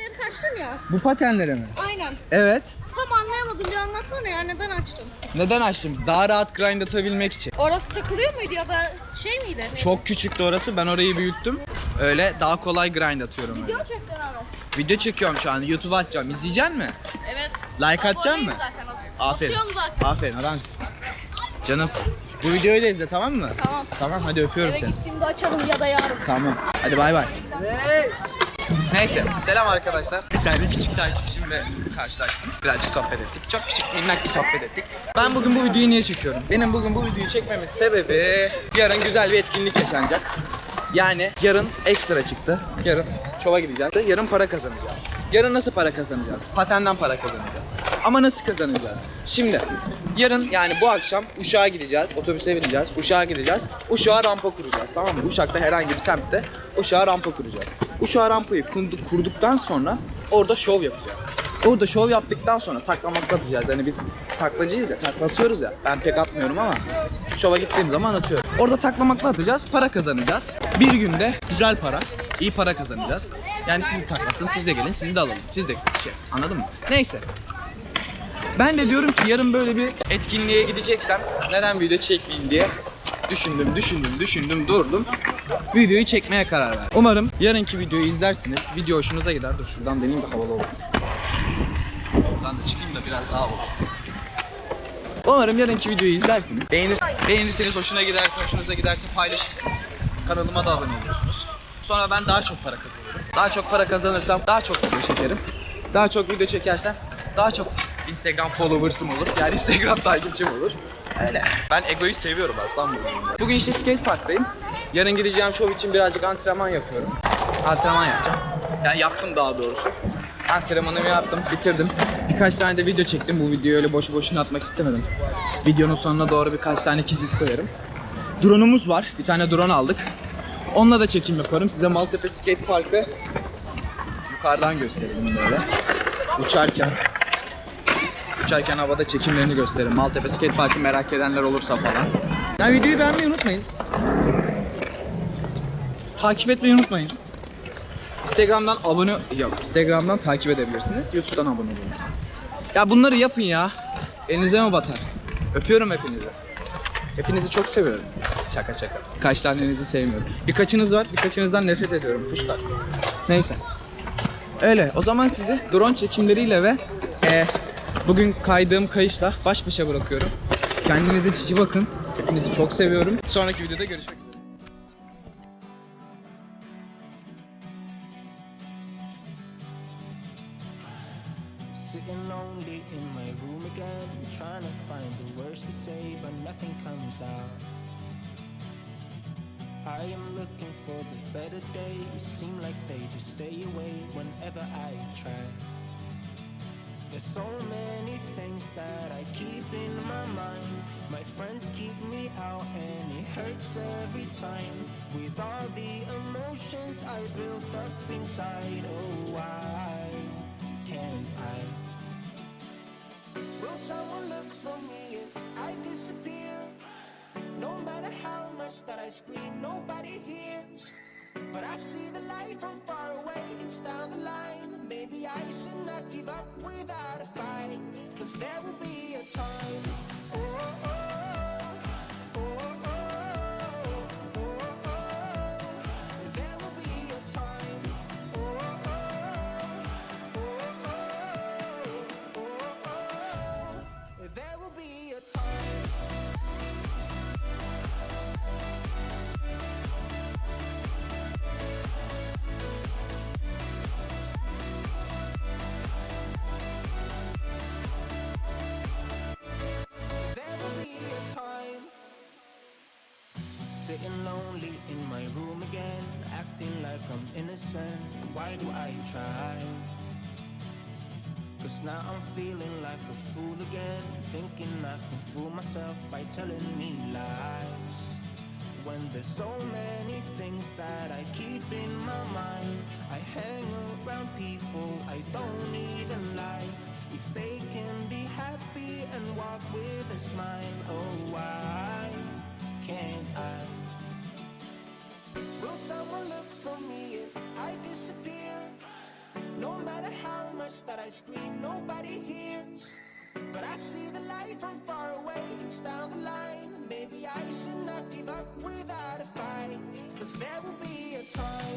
yeri kaçtın ya. Bu patenlere mi? Aynen. Evet. Tam anlayamadım bir anlatsana ya neden açtın? Neden açtım? Daha rahat grind atabilmek için. Orası takılıyor muydu ya da şey miydi? Neydi? Çok küçüktü orası. Ben orayı büyüttüm. Öyle daha kolay grind atıyorum öyle. Video çektin abi. Video çekiyorum şu an. YouTube'a atacağım. İzleyecek mi? Evet. Like atacak mı? zaten. Aferin. Atıyorum zaten. Aferin adamsın. Canımsın. Bu videoyu da izle tamam mı? Tamam. Tamam hadi öpüyorum Eve seni. gittiğimde açalım ya da yarın. Tamam. Hadi bay bay. Neyse selam arkadaşlar. Bir tane küçük takipçimle karşılaştım. Birazcık sohbet ettik. Çok küçük minnak bir sohbet ettik. Ben bugün bu videoyu niye çekiyorum? Benim bugün bu videoyu çekmemin sebebi yarın güzel bir etkinlik yaşanacak. Yani yarın ekstra çıktı. Yarın şova gideceğiz. Yarın para kazanacağız. Yarın nasıl para kazanacağız? Patenden para kazanacağız. Ama nasıl kazanacağız? Şimdi yarın yani bu akşam Uşak'a gideceğiz. Otobüse bineceğiz. Uşak'a gideceğiz. Uşak'a rampa kuracağız. Tamam mı? Uşak'ta herhangi bir semtte Uşak'a rampa kuracağız. Uşak'a rampayı kurduktan sonra orada şov yapacağız. Orada şov yaptıktan sonra taklamak atacağız. Yani biz taklacıyız ya, taklatıyoruz ya. Ben pek atmıyorum ama şova gittiğim zaman atıyorum. Orada taklamakla atacağız, para kazanacağız. Bir günde güzel para, iyi para kazanacağız. Yani siz de taklatın, siz de gelin, sizi de alalım. Siz de şey, anladın mı? Neyse. Ben de diyorum ki yarın böyle bir etkinliğe gideceksem neden video çekmeyeyim diye düşündüm, düşündüm, düşündüm, durdum. Videoyu çekmeye karar verdim. Umarım yarınki videoyu izlersiniz. Video hoşunuza gider. Dur şuradan deneyeyim de havalı olur. Şuradan da çıkayım da biraz daha havalı. Umarım yarınki videoyu izlersiniz. Beğenir, beğenirseniz hoşuna giderse, hoşunuza giderse paylaşırsınız. Kanalıma da abone olursunuz. Sonra ben daha çok para kazanırım. Daha çok para kazanırsam daha çok video çekerim. Daha çok video çekersem daha çok Instagram followers'ım olur. Yani Instagram takipçim olur. Öyle. Ben egoyu seviyorum aslan bugün. Bugün işte skate parktayım. Yarın gideceğim show için birazcık antrenman yapıyorum. Antrenman yapacağım. Yani yaptım daha doğrusu. Antrenmanımı yaptım, bitirdim. Birkaç tane de video çektim. Bu videoyu öyle boşu boşuna atmak istemedim. Videonun sonuna doğru birkaç tane kesit koyarım. Drone'umuz var. Bir tane drone aldık. Onunla da çekim yaparım. Size Maltepe Skate Park'ı yukarıdan göstereyim böyle. Uçarken uçarken havada çekimlerini gösteririm. Maltepe Skate Park'ı merak edenler olursa falan. Yani videoyu beğenmeyi unutmayın. Takip etmeyi unutmayın. Instagram'dan abone yok. Instagram'dan takip edebilirsiniz. YouTube'dan abone olabilirsiniz. Ya bunları yapın ya. Elinize mi batar? Öpüyorum hepinizi. Hepinizi çok seviyorum. Şaka şaka. Kaç tanenizi sevmiyorum. Birkaçınız var, birkaçınızdan nefret ediyorum. Puşlar. Neyse. Öyle. O zaman sizi drone çekimleriyle ve e, bugün kaydığım kayışla baş başa bırakıyorum. Kendinize cici bakın. Hepinizi çok seviyorum. Sonraki videoda görüşmek üzere. İn my room again, trying to find the words to say, but nothing comes out. I am looking for the better days, seem like they just stay away whenever I try. There's so many things that I keep in my mind. My friends keep me out and it hurts every time. With all the emotions I built up inside, oh why can't I? Will someone look for me if I disappear? No matter how much that I scream, nobody hears. But I see the light from far away, give up without a fight. Cause there will be a time. Sitting lonely in my room again, acting like I'm innocent. Why do I try? Cause now I'm feeling like a fool again, thinking I can fool myself by telling me lies. When there's so many things that I keep in my mind, I hang around people I don't even like. If they can be happy and walk with a smile, oh why can't I? Will someone look for me if I disappear? No matter how much that I scream, nobody hears. But I see the light from far away, it's down the line. Maybe I should not give up without a fight. Cause there will be a time.